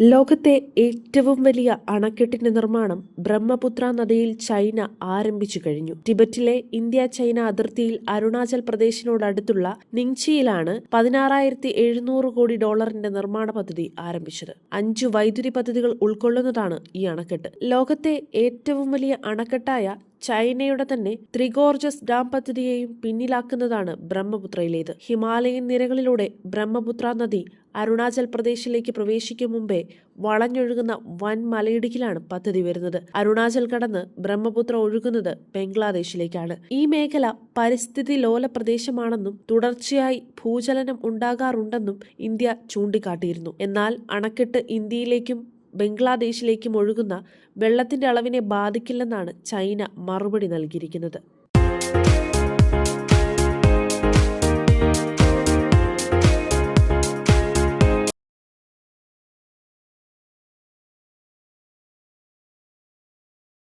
ലോകത്തെ ഏറ്റവും വലിയ അണക്കെട്ടിന്റെ നിർമ്മാണം ബ്രഹ്മപുത്ര നദിയിൽ ചൈന ആരംഭിച്ചു കഴിഞ്ഞു. ടിബറ്റിലെ ഇന്ത്യ ചൈന അതിർത്തിയിൽ അരുണാചൽ പ്രദേശിനോടടുത്തുള്ള നിങ്ചിയിലാണ് പതിനാറായിരത്തി എഴുന്നൂറ് കോടി ഡോളറിന്റെ നിർമ്മാണ പദ്ധതി ആരംഭിച്ചത്. അഞ്ചു വൈദ്യുതി പദ്ധതികൾ ഉൾക്കൊള്ളുന്നതാണ് ഈ അണക്കെട്ട്. ലോകത്തെ ഏറ്റവും വലിയ അണക്കെട്ടായ ചൈനയുടെ തന്നെ ത്രിഗോർജസ് ഡാം പദ്ധതിയെയും പിന്നിലാക്കുന്നതാണ് ബ്രഹ്മപുത്രയിലേത്. ഹിമാലയൻ നിരകളിലൂടെ ബ്രഹ്മപുത്ര നദി അരുണാചൽ പ്രദേശിലേക്ക് പ്രവേശിക്കും മുമ്പേ വളഞ്ഞൊഴുകുന്ന വൻ മലയിടുക്കിലാണ് പദ്ധതി വരുന്നത്. അരുണാചൽ കടന്ന് ബ്രഹ്മപുത്ര ഒഴുകുന്നത് ബംഗ്ലാദേശിലേക്കാണ്. ഈ മേഖല പരിസ്ഥിതി ലോല പ്രദേശമാണെന്നും തുടർച്ചയായി ഭൂചലനം ഉണ്ടാകാറുണ്ടെന്നും ഇന്ത്യ ചൂണ്ടിക്കാട്ടിയിരുന്നു. എന്നാൽ അണക്കെട്ട് ഇന്ത്യയിലേക്കും ബംഗ്ലാദേശിലേക്കും ഒഴുകുന്ന വെള്ളത്തിന്റെ അളവിനെ ബാധിക്കില്ലെന്നാണ് ചൈന മറുപടി നൽകിയിരിക്കുന്നത്.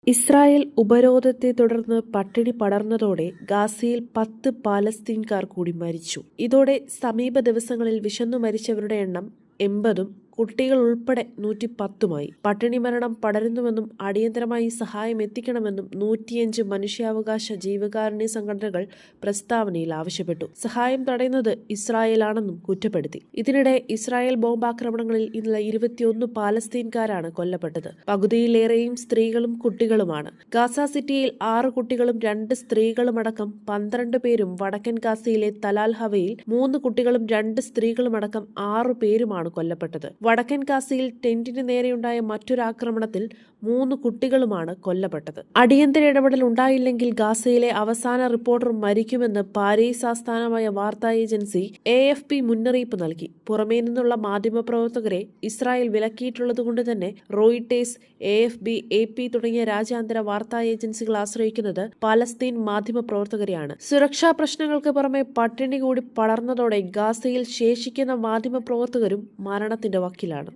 ഇസ്രായേൽ ഉപരോധത്തെ തുടർന്ന് പട്ടിണി പടർന്നതോടെ ഗാസയിൽ പത്ത് പാലസ്തീൻകാർ കൂടി മരിച്ചു. ഇതോടെ സമീപ ദിവസങ്ങളിൽ വിശന്നു മരിച്ചവരുടെ എണ്ണം എൺപതും കുട്ടികൾ ഉൾപ്പെടെ നൂറ്റി പത്തുമായി പട്ടിണി മരണം പടരുന്നുവെന്നും അടിയന്തരമായി സഹായം എത്തിക്കണമെന്നും നൂറ്റിയഞ്ച് മനുഷ്യാവകാശ ജീവകാരുണ്യ സംഘടനകൾ പ്രസ്താവനയിൽ ആവശ്യപ്പെട്ടു. സഹായം തടയുന്നത് ഇസ്രായേലാണെന്നും കുറ്റപ്പെടുത്തി. ഇതിനിടെ ഇസ്രായേൽ ബോംബാക്രമണങ്ങളിൽ ഇന്നലെ ഇരുപത്തിയൊന്ന് പാലസ്തീൻകാരാണ് കൊല്ലപ്പെട്ടത്. പകുതിയിലേറെയും സ്ത്രീകളും കുട്ടികളുമാണ്. ഗാസ സിറ്റിയിൽ ആറ് കുട്ടികളും രണ്ട് സ്ത്രീകളുമടക്കം പന്ത്രണ്ട് പേരും വടക്കൻ ഗാസയിലെ തലാൽ ഹവയിൽ മൂന്ന് കുട്ടികളും രണ്ട് സ്ത്രീകളുമടക്കം ആറു പേരുമാണ് കൊല്ലപ്പെട്ടത്. വടക്കൻ ഗാസയിൽ ടെന്റിന് നേരെയുണ്ടായ മറ്റൊരു ആക്രമണത്തിൽ മൂന്ന് കുട്ടികളുമാണ് കൊല്ലപ്പെട്ടത്. അടിയന്തര ഇടപെടൽ ഉണ്ടായില്ലെങ്കിൽ ഗാസയിലെ അവസാന റിപ്പോർട്ടർ മരിക്കുമെന്ന് പാരീസ് ആസ്ഥാനമായ വാർത്താ ഏജൻസി എ എഫ് പി മുന്നറിയിപ്പ് നൽകി. പുറമേ നിന്നുള്ള മാധ്യമപ്രവർത്തകരെ ഇസ്രായേൽ വിലക്കിയിട്ടുള്ളതുകൊണ്ട് തന്നെ Reuters A F B A P തുടങ്ങിയ രാജ്യാന്തര വാർത്താ ഏജൻസികൾ ആശ്രയിക്കുന്നത് പാലസ്തീൻ മാധ്യമപ്രവർത്തകരെയാണ്. സുരക്ഷാ പ്രശ്നങ്ങൾക്ക് പുറമെ പട്ടിണി കൂടി പടർന്നതോടെ ഗാസയിൽ ശേഷിക്കുന്ന മാധ്യമപ്രവർത്തകരും മരണത്തിന്റെ വക്കിലാണ്.